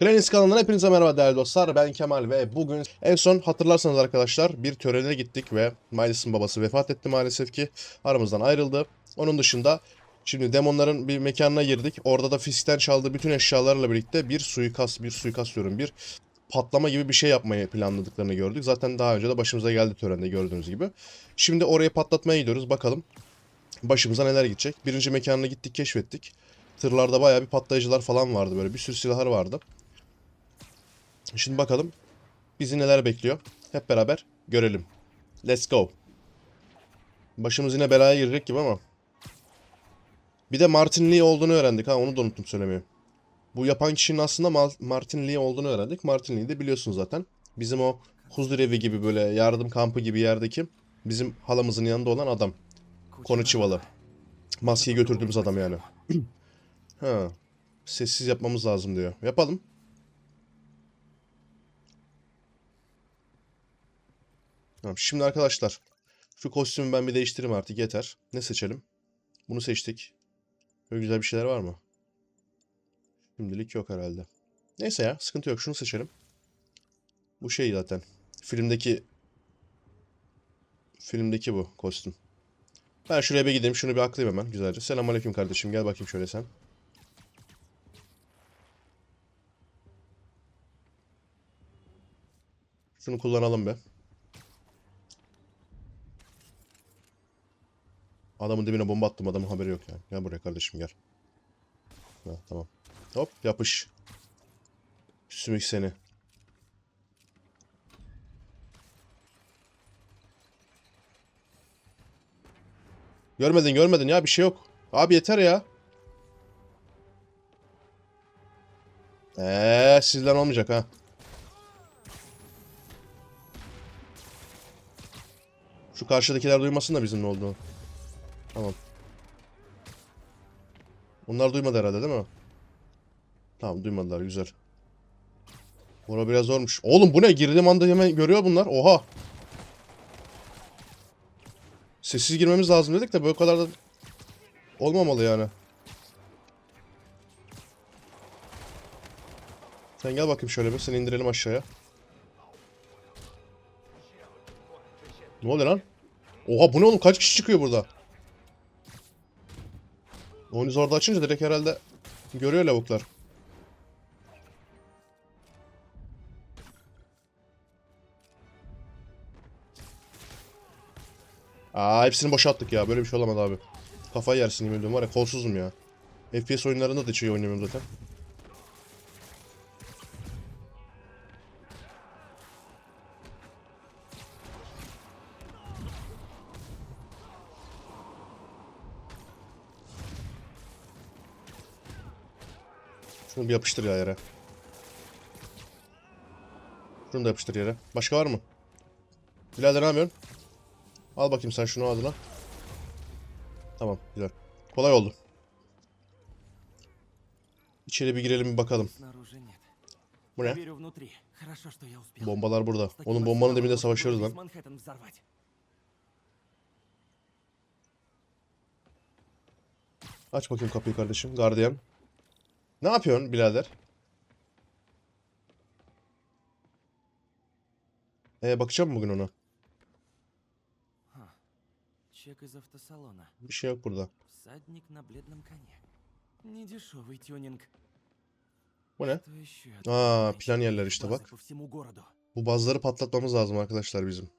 Planis kanalından hepinize merhaba değerli dostlar. Ben Kemal ve bugün en son hatırlarsanız arkadaşlar bir törene gittik ve Miles'ın babası vefat etti maalesef ki. Aramızdan ayrıldı. Onun dışında şimdi demonların bir mekanına girdik. Orada da Fisk'ten çaldığı bütün eşyalarla birlikte bir suikast, bir suikast diyorum bir patlama gibi bir şey yapmayı planladıklarını gördük. Zaten daha önce de başımıza geldi törende gördüğünüz gibi. Şimdi oraya patlatmaya gidiyoruz. Bakalım başımıza neler gidecek. Birinci mekanına gittik keşfettik. Tırlarda bayağı bir patlayıcılar falan vardı böyle bir sürü silahlar vardı. Şimdi bakalım bizi neler bekliyor. Hep beraber görelim. Let's go. Başımız yine belaya girecek gibi ama. Bir de Martin Lee olduğunu öğrendik ha onu da unuttum söylemeyi. Bu yapan kişinin aslında Martin Lee olduğunu öğrendik. Martin Lee de biliyorsunuz zaten. Bizim o huzur evi gibi böyle yardım kampı gibi yerdeki bizim halamızın yanında olan adam. Konu çivalı. Maskeyi götürdüğümüz adam yani. ha. Sessiz yapmamız lazım diyor. Yapalım. Tamam, şimdi arkadaşlar şu kostümü ben bir değiştireyim artık yeter. Ne seçelim? Bunu seçtik. Böyle güzel bir şeyler var mı? Şimdilik yok herhalde. Neyse ya sıkıntı yok şunu seçelim. Bu şey zaten. Filmdeki filmdeki bu kostüm. Ben şuraya bir gideyim şunu bir aklayayım hemen güzelce. Selamünaleyküm kardeşim gel bakayım şöyle sen. Şunu kullanalım be. Adamın dibine bomba attım adamın haberi yok yani. Gel buraya kardeşim gel. Ha, tamam. Hop yapış. Sümük seni. Görmedin görmedin ya bir şey yok. Abi yeter ya. Eee sizden olmayacak ha. Şu karşıdakiler duymasın da bizim ne olduğunu. Tamam. Onlar duymadı herhalde değil mi? Tamam duymadılar güzel. Bura biraz zormuş. Oğlum bu ne? Girdiğim anda hemen görüyor bunlar. Oha. Sessiz girmemiz lazım dedik de böyle kadar da olmamalı yani. Sen gel bakayım şöyle bir seni indirelim aşağıya. Ne oluyor lan? Oha bu ne oğlum kaç kişi çıkıyor burada? Onu orada açınca direkt herhalde görüyor lavuklar. Aa hepsini boşalttık ya. Böyle bir şey olamadı abi. Kafayı yersin yemin ediyorum var ya kolsuzum ya. FPS oyunlarında da hiç iyi oynamıyorum zaten. Bir yapıştır ya yere. Şunu da yapıştır yere. Başka var mı? Birader ne yapıyorsun? Al bakayım sen şunu ağzına. Tamam güzel. Kolay oldu. İçeri bir girelim bir bakalım. Bu ne? Bombalar burada. Onun bombanın dibinde savaşıyoruz lan. Aç bakayım kapıyı kardeşim. Gardiyan. Ne yapıyorsun birader? Ee, bakacağım mı bugün ona? Ха. Чек из автосалона. Bir şey yok burada. Всадник на бледном коне. Недешевый тюнинг. Bu ne? Что еще? от Aa, меня plan найти? yerler işte Базы bak. По всему городу. Bu bazıları patlatmamız lazım arkadaşlar bizim.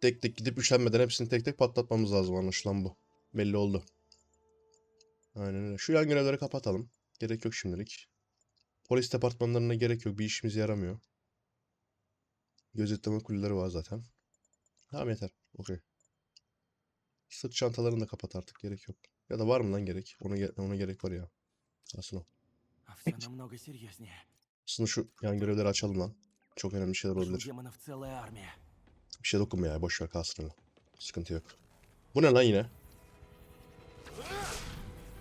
Tek tek gidip üşenmeden hepsini tek tek patlatmamız lazım anlaşılan bu. Belli oldu. Aynen öyle. Şu yan görevleri kapatalım. Gerek yok şimdilik. Polis departmanlarına gerek yok. Bir işimize yaramıyor. Gözetleme kuleleri var zaten. Tamam yeter. Okey. Sırt çantalarını da kapat artık. Gerek yok. Ya da var mı lan gerek? Ona, ona gerek var ya. Aslında Aslında şu yan görevleri açalım lan. Çok önemli şeyler olabilir. Bir şey dokunma ya. Boşver kalsın öyle. Sıkıntı yok. Bu ne lan yine?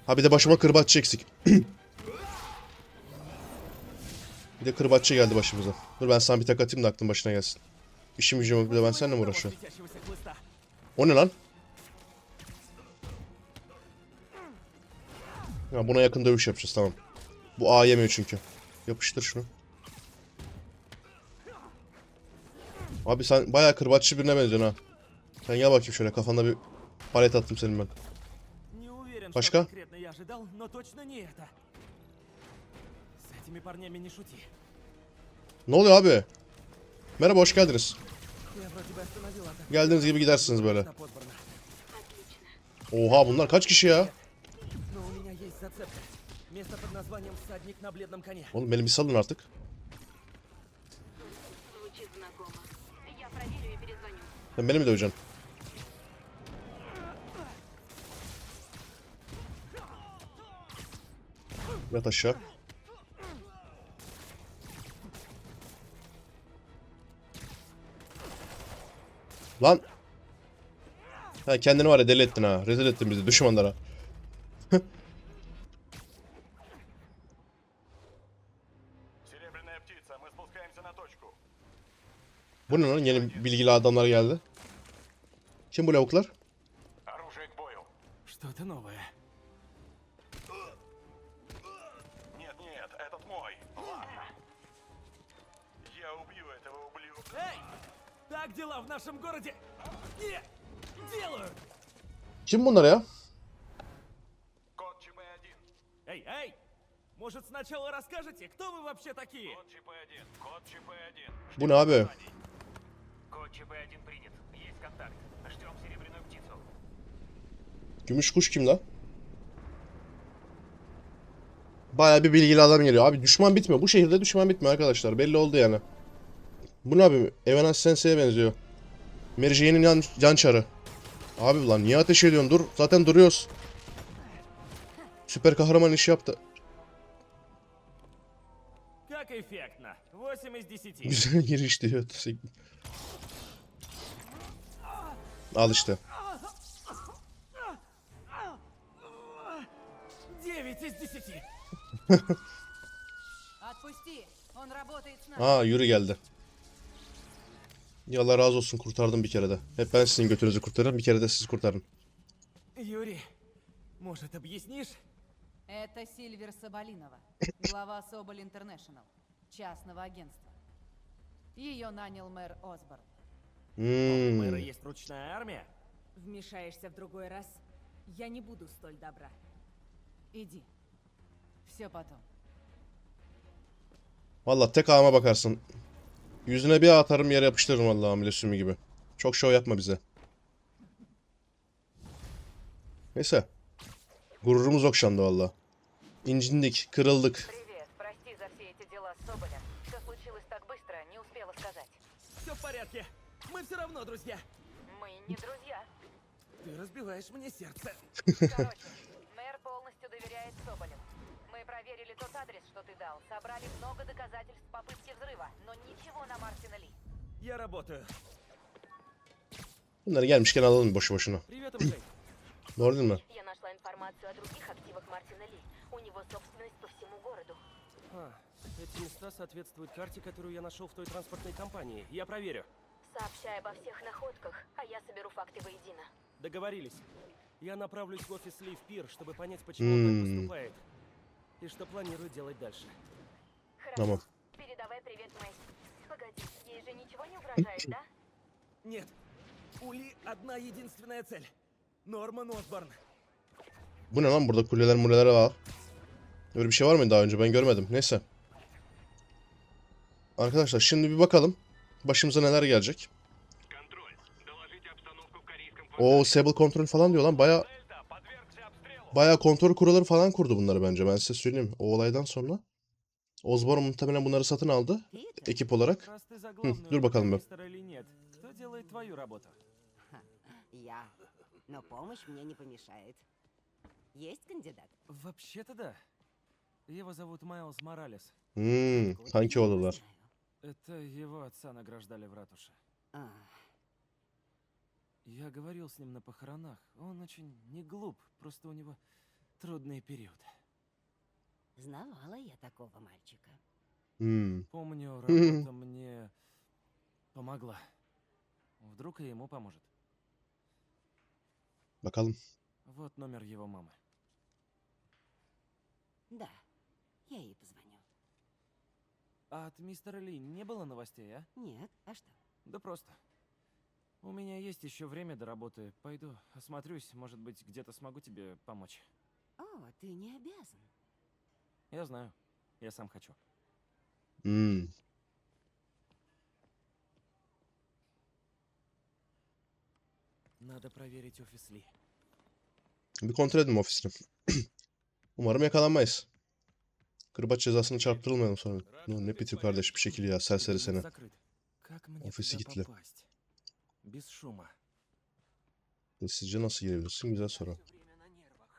Ha bir de başıma kırbaç eksik. Bir de kırbaççı geldi başımıza. Dur ben sana bir tak atayım da aklın başına gelsin. İşim gücüm bir de ben seninle mi uğraşıyorum? O ne lan? Ya buna yakın dövüş yapacağız tamam. Bu A yemiyor çünkü. Yapıştır şunu. Abi sen bayağı kırbaççı birine benziyorsun ha. Sen gel bakayım şöyle kafanda bir palet attım senin ben. Başka? Ne oluyor abi? Merhaba hoş geldiniz. Geldiğiniz gibi gidersiniz böyle. Oha bunlar kaç kişi ya? Oğlum beni bir salın artık. Sen beni mi döveceksin? Yat aşağı. Lan. Ha kendini var ya deli ettin ha. Rezil ettin bizi düşmanlara. Bu ne lan? Yeni bilgili adamlar geldi. Kim bu lavuklar? Так дела в нашем городе не делают! Kim bunlar ya? Код ЧП-1. Эй, эй! Может, сначала расскажете, кто вы вообще такие? Код ЧП-1. Код ЧП-1. Bu ne abi? Код ЧП-1 принят. Есть контакт. Ждем серебряную птицу. Gümüş kuş kim lan? Bayağı bir bilgili adam geliyor. Abi düşman bitmiyor. Bu şehirde düşman bitmiyor arkadaşlar. Belli oldu yani. Bu ne abi? Evan Sensei'ye benziyor. Merceğinin yan, yan çarı. Abi lan niye ateş ediyorsun? Dur. Zaten duruyoruz. Süper kahraman iş yaptı. Güzel giriş diyor. Al işte. Aa yürü geldi. Ya Allah razı olsun kurtardım bir kere de. Hep ben sizin götünüzü kurtarırım bir kere de siz kurtarın. Юрий, может, объяснишь? Это Сильвер Соболинова, глава Соболь Интернешнл, частного агентства. Ее нанял мэр Осборн. У Hmm. мэра есть ручная армия? Вмешаешься в другой раз, я не буду столь добра. Иди. Все потом. Valla tek ağıma bakarsın. Yüzüne bir atarım yere yapıştırırım vallahi hamile sümü gibi. Çok şov yapma bize. Neyse. Gururumuz okşandı valla. İncindik, kırıldık. Привет, прости за все эти дела с Соболем. Все случилось так быстро, не успела сказать. Все в порядке. Мы все равно друзья. Мы не друзья. Ты разбиваешь мне сердце. Короче, мэр полностью доверяет Соболю. Проверили тот адрес, что ты дал, собрали много доказательств попытки взрыва, но ничего на Мартина Ли. Я работаю. Bunları gelmişken alalım boşu boşuna. Привет. Doğru değil mi? Я нашла информацию о других активах Мартина Ли. У него собственность по всему городу. А, эти места соответствуют карте, которую я нашел в той транспортной компании. Я проверю. Сообщай обо всех находках, а я соберу факты воедино. Договорились. Я направлюсь в офис Ли в Пир, чтобы понять, почему он так поступает. И что планирует делать дальше. Хорошо. Tamam. Передавай привет Мэйси. Погоди, ей же ничего не угрожает, да? Нет. У Ли одна единственная цель. Норман Осборн. Bu ne lan burada kuleler muleler var. Öyle bir şey var mıydı daha önce ben görmedim. Neyse. Arkadaşlar şimdi bir bakalım. Başımıza neler gelecek. Контроль. Доложите обстановку в корейском O Sable kontrol falan diyor lan. Baya Дельта подвергся обстрелу. baya kontrol kuralları falan kurdu bunları bence. Ben size söyleyeyim. O olaydan sonra. Osborn muhtemelen bunları satın aldı. Ekip olarak. Раз ты за главную dur bakalım bir. мистера Ли нет, кто делает твою работу? Я. Но помощь мне не помешает. Есть кандидат? Вообще-то да. Его зовут Майлз Моралес. Hmm, kanki oldular. Знаю. Это его отца награждали в ратуше. А, Я говорил с ним на похоронах. Он очень не глуп, просто у него трудный период. знавала я такого мальчика. Hmm. Помню, работа мне помогла. Вдруг и ему поможет. Bakalım. Вот номер его мамы. Да, я ей позвоню. А от мистера Ли не было новостей, а? Нет, а что? Да просто. У меня есть еще время до работы. Пойду, осмотрюсь, может быть, где-то смогу тебе помочь. О, ты не обязан. Я знаю. Я сам хочу. Hmm. Надо проверить офис Ли. Bir kontrol edelim ofisini. Umarım yakalanmayız. Kırbaç cezasını çarptırılmayalım sonra. Ne, ne bitir kardeş bir şekil ya serseri seni. Закрыт. Как Без шума. Sessizce nasıl girebilirsin? Güzel soru.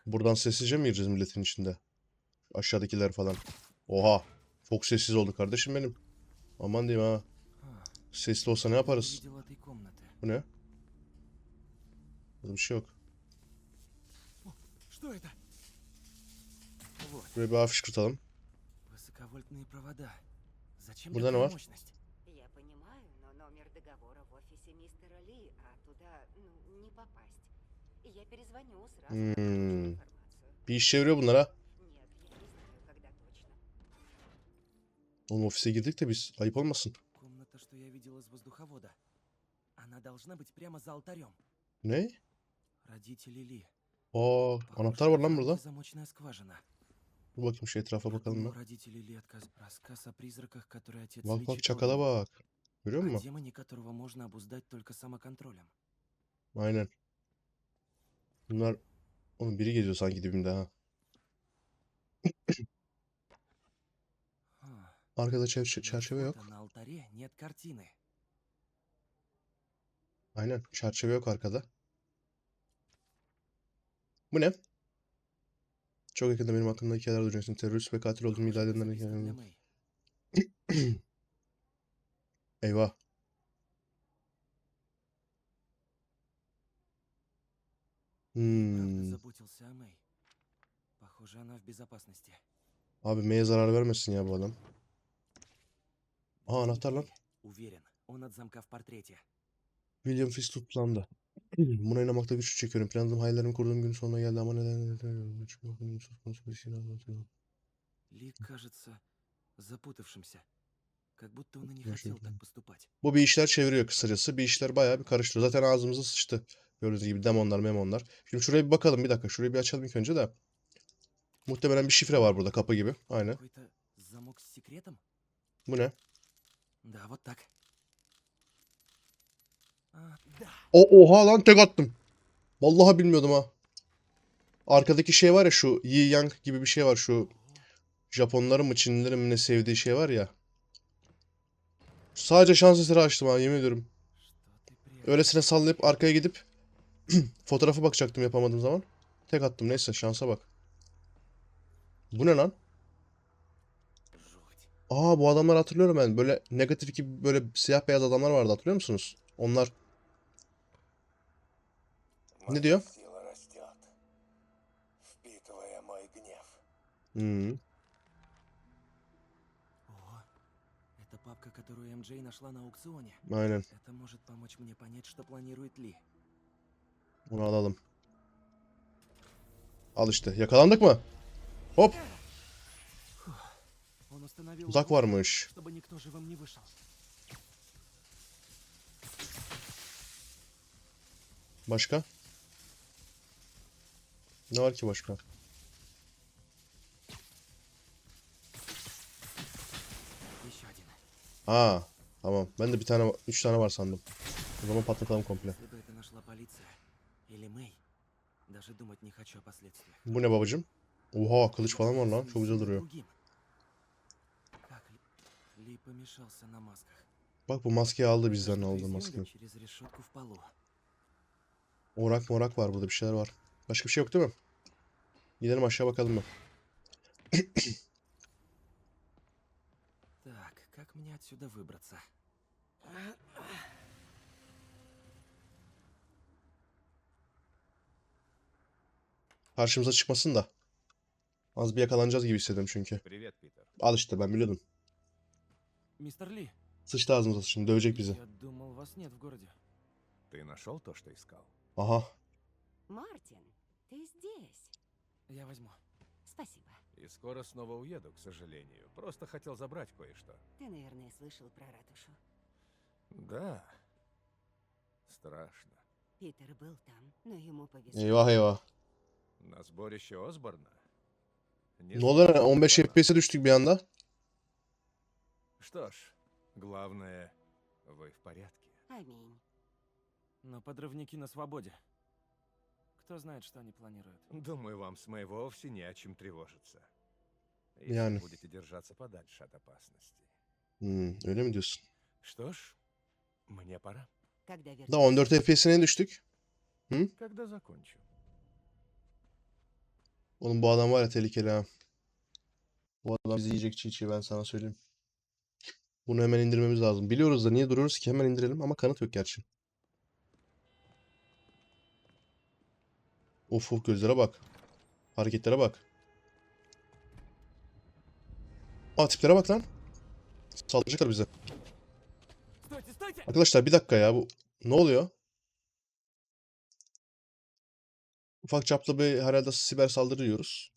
Buradan sessizce mi gireceğiz milletin içinde? Aşağıdakiler falan. Oha. Çok sessiz oldu kardeşim benim. Aman diyeyim ha. А, Sesli olsa ne не yaparız? видел этой комнаты. Bu ne? Burada bir şey yok. Что это? Вот, Buraya bir afiş kırtalım. высоковольтные провода. Зачем Burada ne такая var? Попасть. Я перезвоню сразу, çeviriyor bunlar ha. Нет, я не знаю, когда точно. Ofise girdik de biz. Ayıp olmasın. Комната, что я видел из воздуховода. Она должна быть прямо за алтарем. Ne? Родители Ли. Похоже, anahtar var lan в burada. замочная скважина. Dur bakayım şu etrafa bakalım mı? родители Ли отказ... Рассказ о призраках, которые отец Bak bak çakala bak. Görüyor musun? демоне, которого можно обуздать только самоконтролем. Aynen. Bunlar... Oğlum biri geziyor sanki dibimde ha. Arkada çer çerçeve yok. Aynen çerçeve yok arkada. Bu ne? Çok yakında benim hakkımda hikayeler duyacaksın. Terörist ve katil olduğumu iddia edenler hikayeler. Eyvah. Правда Hmm. заботился о Мэй. Похоже, она в безопасности. Abi M'ye zarar vermesin ya bu adam. Aa anahtar lan. Уверен, он от замка в портрете. William Fisk tutuklandı. Buna inanmakta güçlük çekiyorum. Planladığım hayallerimi kurduğum gün sonuna geldi ama neden... Söz konusu bir şey anlatıyorum. Ли кажется запутавшимся. Как будто он и не Я хотел что-то- так поступать. Bu bir işler çeviriyor kısacası. Bir işler bayağı bir karıştırıyor. Zaten ağzımıza sıçtı. Gördüğünüz gibi demonlar memonlar. Şimdi şuraya bir bakalım bir dakika. Şurayı bir açalım ilk önce de. Muhtemelen bir şifre var burada kapı gibi. Aynen. Какой-то замок с секретом? Bu ne? Да, вот так. А, да. O oha lan tek attım. Vallahi bilmiyordum ha. Arkadaki şey var ya şu Yi Yang gibi bir şey var şu Japonların mı Çinlilerin mi ne sevdiği şey var ya. Sadece şans eseri açtım ha yemin ediyorum. Öylesine sallayıp arkaya gidip fotoğrafa bakacaktım yapamadığım zaman. Tek attım neyse şansa bak. Bu ne lan? Aa bu adamlar hatırlıyorum ben. Böyle negatif gibi böyle siyah beyaz adamlar vardı hatırlıyor musunuz? Onlar Ne diyor? Hmm. которую МJ нашла на аукционе. Aynen. Это может помочь мне понять, что планирует Ли. Bunu alalım. Al işte. Yakalandık mı? Hop. Он установил Uzak блок, varmış. чтобы никто живым не вышел. Başka? Ne var ki başka? Aa tamam. Ben de bir tane, üç tane var sandım. O zaman patlatalım komple. Bu ne babacım? Oha kılıç falan var lan. Çok güzel duruyor. Bak bu maskeyi aldı bizden aldı maskeyi. Orak morak var burada bir şeyler var. Başka bir şey yok değil mi? Gidelim aşağı bakalım mı? Как мне отсюда выбраться? Karşımıza çıkmasın da. Az bir yakalanacağız gibi hissediyorum çünkü. Привет, Питер. Al işte ben biliyordum. Мистер Ли, Sıçtı ağzımıza şimdi dövecek bizi. я думал, вас нет в городе. Ты нашел то, что искал? Aha. Мартин, ты здесь. Я возьму. Спасибо. И скоро снова уеду, к сожалению. Просто хотел забрать кое-что. Ты, наверное, слышал про ратушу. Да. Страшно. Питер был там, но ему повезло. Eyvah eyvah. На сборище Осборна? Не Ne oluyor? знаю, 15 что FPS'e düştük bir anda. Что ж, главное, вы в порядке. Аминь. Но подрывники на свободе. Кто знает, что они планируют. Думаю, вам с моей вовсе не о чем тревожиться. Если Yani. будете держаться подальше от опасности. Hmm, öyle mi diyorsun? Что ж, мне пора. Когда вернешься? Da 14 FPS'e düştük? Когда закончу. Oğlum bu adam var ya tehlikeli ha. Bu adam bizi yiyecek çiğ çiğ ben sana söyleyeyim. Bunu hemen indirmemiz lazım. Biliyoruz da niye duruyoruz ki hemen indirelim ama kanıt yok gerçi. Of of gözlere bak. Hareketlere bak. Aa tiplere bak lan. Saldıracaklar bize. Arkadaşlar bir dakika ya bu ne oluyor? Ufak çaplı bir herhalde siber saldırı diyoruz.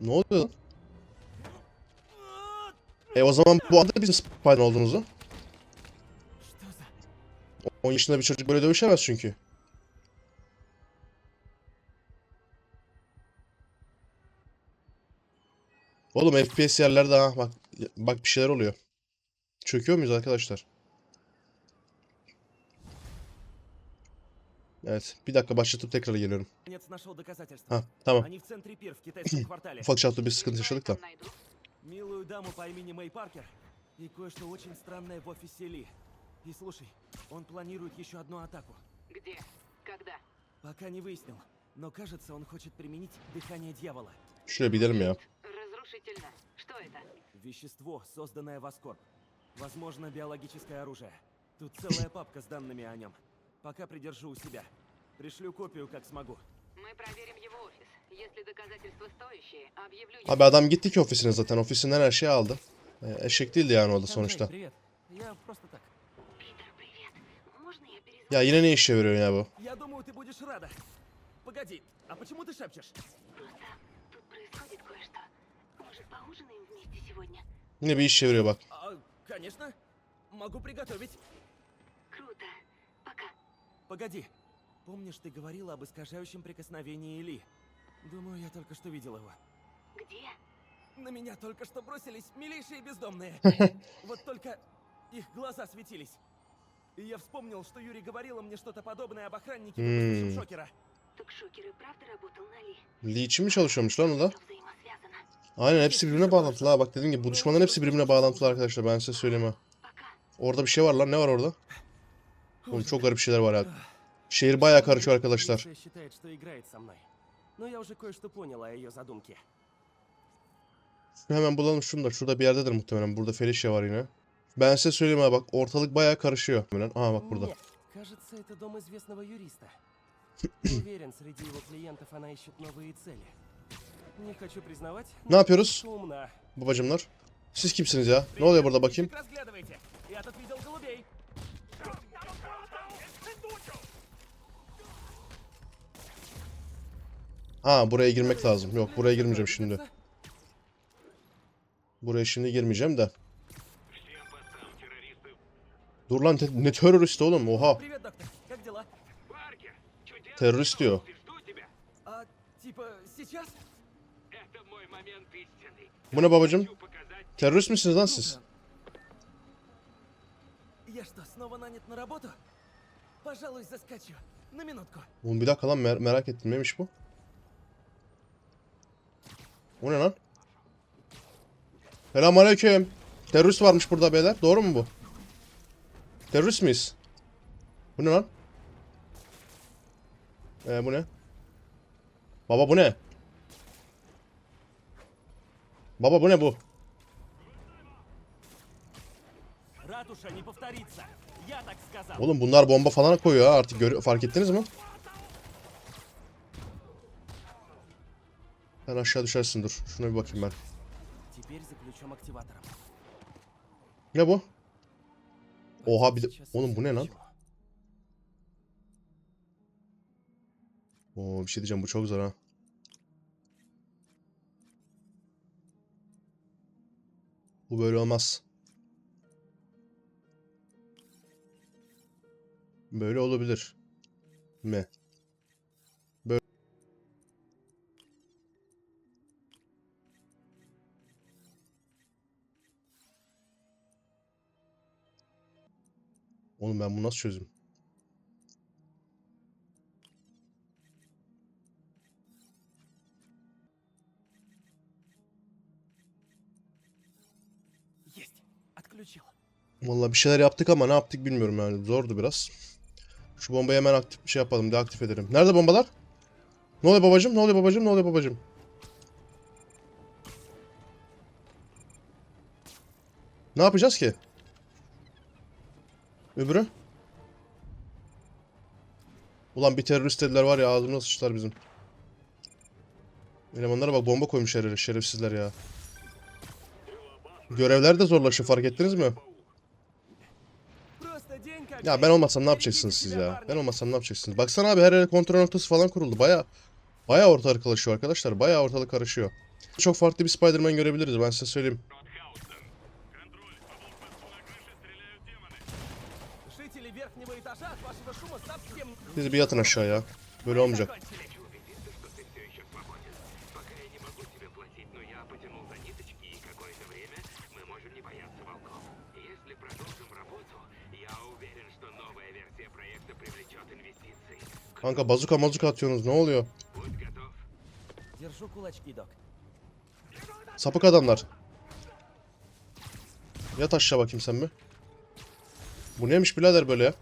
Ne oluyor lan? E o zaman bu anda bizim Spider olduğumuzu. 10 yaşında bir çocuk böyle dövüşemez çünkü. Oğlum FPS yerlerde ha bak bak bir şeyler oluyor. Çöküyor muyuz arkadaşlar? Evet, bir dakika başlatıp tekrar geliyorum. Ha, tamam. Они в центре пир в китайском квартале. Ufak çaplı bir sıkıntı yaşadık da. Милую даму по имени Мэй Паркер и кое-что очень странное в офисе Ли. И слушай, он планирует еще одну атаку. Где? Когда? Пока не выяснил, но кажется, он хочет применить дыхание дьявола. Şuraya bir gidelim ya. Разрушительно. Что это? Вещество, созданное в Аскорб. Возможно, биологическое оружие. Тут целая папка с данными о нем. Пока придержу у себя. Пришлю копию, как смогу. Мы проверим его офис. Если доказательства стоящие, объявлю Abi adam gitti ki ofisine zaten. Ofisinden her şeyi aldı. E, eşek değildi yani orada Санджей, sonuçta. привет. Я просто так. Питер, привет. Можно я перезвоню? Ya yine ne işe yarıyor ya bu? Я думаю, ты будешь рада. Погоди, а почему ты шепчешь? Просто тут происходит кое-что. Может, поужинаем вместе сегодня? Yine bir iş çeviriyor bak. А, конечно. Могу приготовить. Погоди. Помнишь, ты говорила об искажающем прикосновении Ли? Думаю, я только что видел его. Где? На меня только что бросились милейшие бездомные. Вот только их глаза светились. И я вспомнил, что Юрий говорила мне что-то подобное об охраннике, выпустившем. Шокера. Так Шокер и правда работал на Ли? Lee için mi çalışıyormuş lan o da? Aynen hepsi birbirine bağlantılı ha. Bak dediğim gibi bu düşmanların hepsi birbirine bağlantılı arkadaşlar. Ben size söyleyeyim ha. Orada bir şey var lan. Ne var orada? Oğlum çok garip şeyler var ya. Şehir bayağı karışıyor arkadaşlar. Миша считает, что играет со мной. Но я уже кое-что понял о ее задумке. Şunu hemen bulalım şunu da. Şurada bir yerdedir muhtemelen. Burada Felicia var yine. Ben size söyleyeyim ha bak ortalık bayağı karışıyor. Muhtemelen. Aha bak burada. Нет, кажется, это дом известного юриста. Уверен, среди его клиентов она ищет новые цели. Не хочу признавать, Ne yapıyoruz но умна. babacımlar? Siz kimsiniz ya? Ne oluyor burada bakayım? Ha buraya girmek lazım. Yok buraya girmeyeceğim şimdi. Buraya şimdi girmeyeceğim de. Dur lan te- ne terörist oğlum oha. Привет, доктор. Как дела? Паркер, чудесно. Terörist diyor. Ты жду тебя. А, типа, сейчас? Это мой момент истины. Bu ne babacım? Хочу показать Terörist misiniz lan siz? Я что, снова нанят на работу? Пожалуй, заскочу. На минутку. Oğlum bir dakika lan mer- merak ettim neymiş bu? O ne lan? Selamünaleyküm. Terörist varmış burada beyler. Doğru mu bu? Terörist miyiz? Bu ne lan? Ee, bu ne? Baba bu ne? Baba bu ne bu? Ратуша не повторится. Oğlum bunlar bomba falan koyuyor ha artık gör fark ettiniz mi? Sen aşağı düşersin dur. Şuna bir bakayım ben. Ne bu? Oha bir de... Oğlum bu ne lan? Oo bir şey diyeceğim bu çok zor ha. Bu böyle olmaz. Böyle olabilir. Mi? Böyle. Oğlum ben bunu nasıl çözüm? Vallahi bir şeyler yaptık ama ne yaptık bilmiyorum yani zordu biraz. Şu bombayı hemen aktif şey yapalım, deaktif edelim. Nerede bombalar? Ne oluyor babacım? Ne oluyor babacım? Ne oluyor babacım? Ne yapacağız ki? Öbürü? Ulan bir terörist dediler var ya ağzımıza sıçtılar bizim. Elemanlara bak bomba koymuşlar herif, şerefsizler ya. Görevler de zorlaşıyor fark ettiniz mi? Ya ben olmasam ne yapacaksınız siz ya? Ben olmasam ne yapacaksınız? Baksana abi her yere kontrol noktası falan kuruldu. Baya baya ortalık karışıyor arkadaşlar. Baya ortalık karışıyor. Çok farklı bir Spider-Man görebiliriz ben size söyleyeyim. Siz bir yatın aşağıya. Böyle olmayacak. Kanka bazuka mazuka atıyorsunuz ne oluyor? Sapık adamlar. Yat aşağı bakayım sen mi? Bu neymiş birader böyle ya?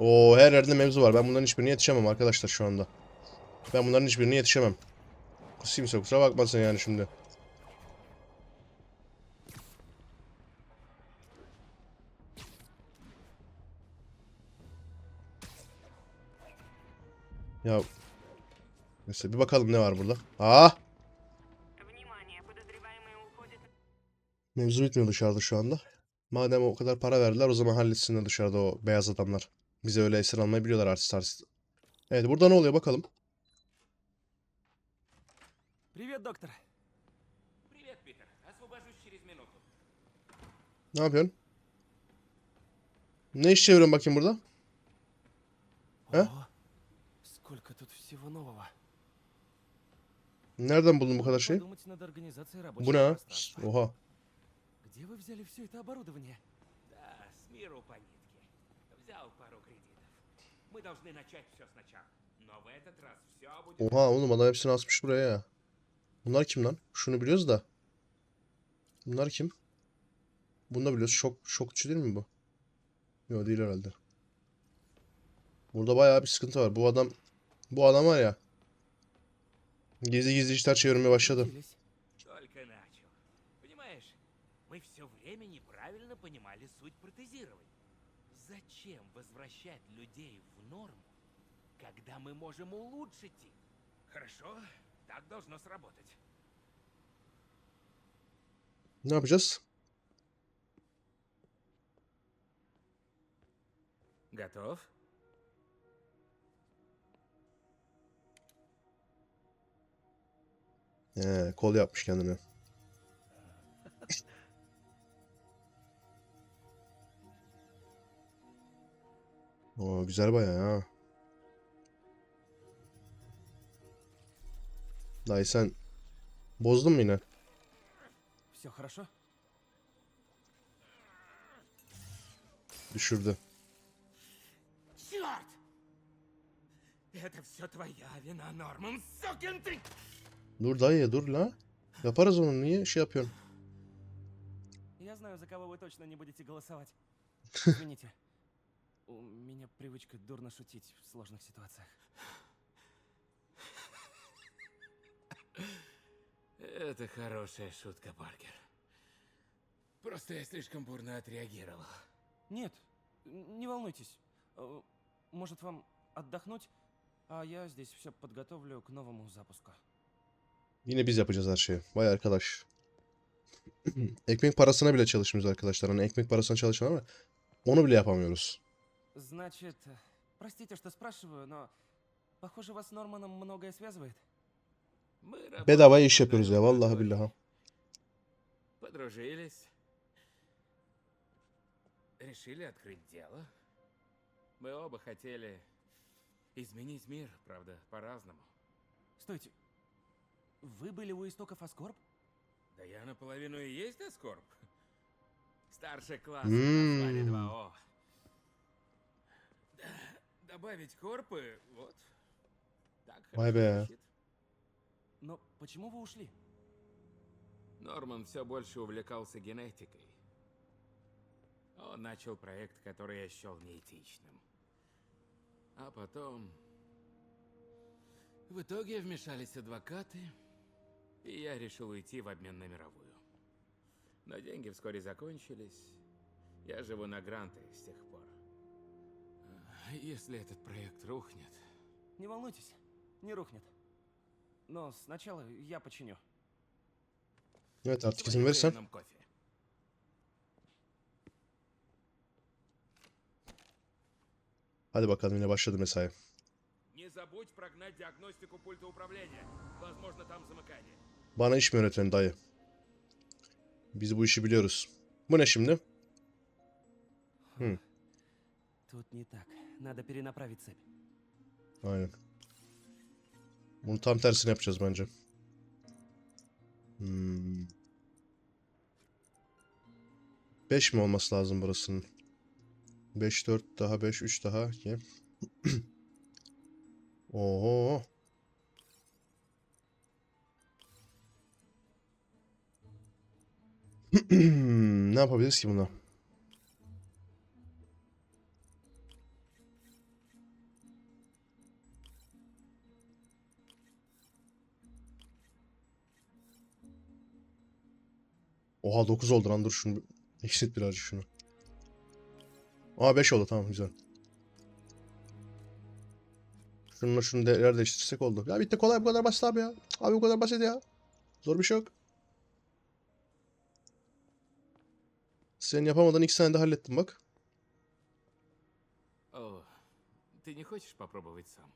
O her yerde mevzu var. Ben bunların hiçbirine yetişemem arkadaşlar şu anda. Ben bunların hiçbirine yetişemem. Kimse kusura bakmasın yani şimdi. Ya. Neyse bir bakalım ne var burada. Aa! Mevzu bitmiyor dışarıda şu anda. Madem o kadar para verdiler o zaman halletsinler dışarıda o beyaz adamlar. Bize öyle esir almayı biliyorlar artist artist. Evet burada ne oluyor bakalım. Привет, доктор. Привет, Питер. Освобожусь через минуту. Ne yapıyorsun? Ne iş çeviriyorsun bakayım burada? А? Ого, сколько тут всего нового. Nereden buldun bu kadar şey? Подумать над организацией рабочего Bu ne? ha? пространства. Oha. Где вы взяли все это оборудование? Да, с миру по нитке. Взял пару кредитов. Мы должны начать все сначала. Но в этот раз все будет... Oha oğlum adam hepsini asmış buraya ya. Bunlar kim lan? Şunu biliyoruz da. Bunlar kim? Bunu da biliyoruz. Şok, şokçu değil mi bu? Yok değil herhalde. Burada bayağı bir sıkıntı var. Bu adam bu adam var ya. Gizli gizli işler çevirmeye başladı. Учились. Только начал. Понимаешь, мы все время неправильно понимали суть протезирования. Зачем возвращать людей в норму, когда мы можем улучшить их? Хорошо, так должно сработать. Ne yapacağız? Готов? He, kol yapmış kendine. Oo, güzel bayağı ha. Dayı sen bozdun mu yine? Все хорошо? Düşürdü. Черт! Это все твоя вина, Норман, сукин ты! Dur dayı dur la. Yaparız onu niye şey yapıyorsun? Я знаю, за кого вы точно не будете голосовать. Извините. У меня привычка дурно шутить в сложных ситуациях. Это хорошая шутка, Паркер. Просто я слишком бурно отреагировал. Нет, не волнуйтесь. Э, Может, вам отдохнуть? А я здесь все подготовлю к новому запуску. Yine biz yapacağız her şeyi. Vay arkadaş. Ekmek parasına bile çalışmıyoruz arkadaşlar. Hani ekmek parasına çalışan ama onu bile yapamıyoruz. Значит, простите, что спрашиваю, но похоже, вас с Норманом многое связывает. Работаем iş yapıyoruz ya vallahi billahi. Подружились. Решили открыть дело. Мы оба хотели изменить мир, правда, по-разному. Стойте. Вы были у истоков Аскорб? Да я наполовину и есть Аскорб. Старший класс М. назвали 2О. Добавить корпы, вот. Так хорошо звучит. Но почему вы ушли? Норман все больше увлекался генетикой. Он начал проект, который я счел неэтичным. А потом... В итоге вмешались адвокаты, и я решил уйти в обмен на мировую. Но деньги вскоре закончились. Я живу на гранты с тех пор. Если этот проект рухнет... Не волнуйтесь, не рухнет. Но сначала я починю. Evet artık izin Звони verirsen. нам кофе. Hadi bakalım yine başladı mesai. Не забудь прогнать диагностику пульта управления. Возможно, там замыкание. Bana iş mi öğretiyorsun dayı? Biz bu işi biliyoruz. Bu ne şimdi? Тут не так. Надо перенаправить цепь. Aynen. Bunu tam tersini yapacağız bence. Hmm. 5 mi olması lazım burasının? 5, 4 daha 5, 3 daha 2. Oho. ne yapabiliriz ki buna? Oha 9 oldu lan dur şunu bir- eksilt birazcık şunu. Aa 5 oldu tamam güzel. Şununla şunu de, yer değiştirsek oldu. Ya bitti kolay bu kadar basit abi ya. Abi bu kadar basit ya. Zor bir şey yok. Senin yapamadığın iki saniyede hallettim bak. О, ты не хочешь попробовать сам?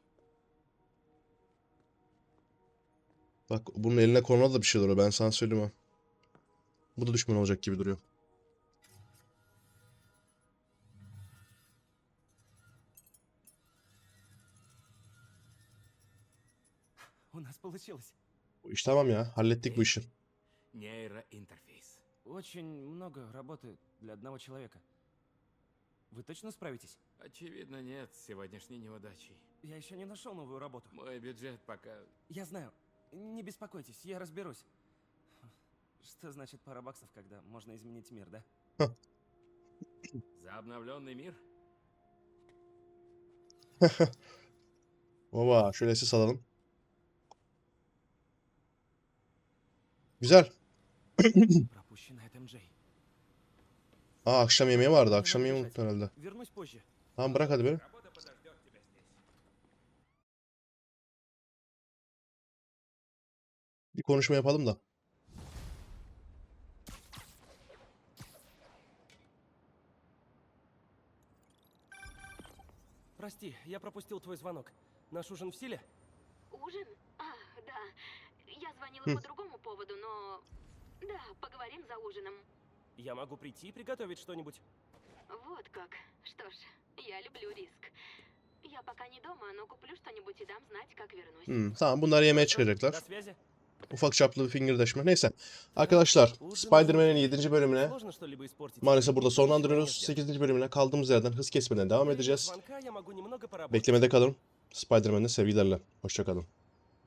Bak bunun eline konuda da bir şey duruyor ben sana söyleyeyim ha. Bu da düşman olacak gibi duruyor. У нас получилось. Bu iş tamam ya. Hallettik bu işi. Нейроинтерфейс. Очень много работы для одного человека. Вы точно справитесь? Очевидно, нет с сегодняшней неудачей. Я еще не нашел новую работу. Мой бюджет пока... Я знаю. Не беспокойтесь, я разберусь. Что значит пара баксов, когда можно изменить мир, да? За обновленный мир? Baba şöyle ses alalım. Güzel. Пропущенный от МJ. Aa akşam yemeği vardı. Не Akşam надо yemeği бежать. unuttum herhalde. Вернусь позже. Tamam bırak hadi beni. Работа подождет тебя здесь. Bir konuşma yapalım da. Прости, я пропустил твой звонок. Наш ужин в силе? Ужин? А, да. Я звонила Хм. по другому поводу, но... Да, поговорим за ужином. Я могу прийти и приготовить что-нибудь. Вот как. Что ж, я люблю риск. Я пока не дома, но куплю что-нибудь и дам знать, как вернусь. Hmm, tamam bunlar yemeğe çıkacaklar. До связи. Ufak çaplı bir fingirdeşme. Neyse. Arkadaşlar Spider-Man'in 7. bölümüne maalesef burada sonlandırıyoruz. 8. bölümüne kaldığımız yerden hız kesmeden devam edeceğiz. Beklemede kalın. Spider-Man'de sevgilerle. Hoşçakalın.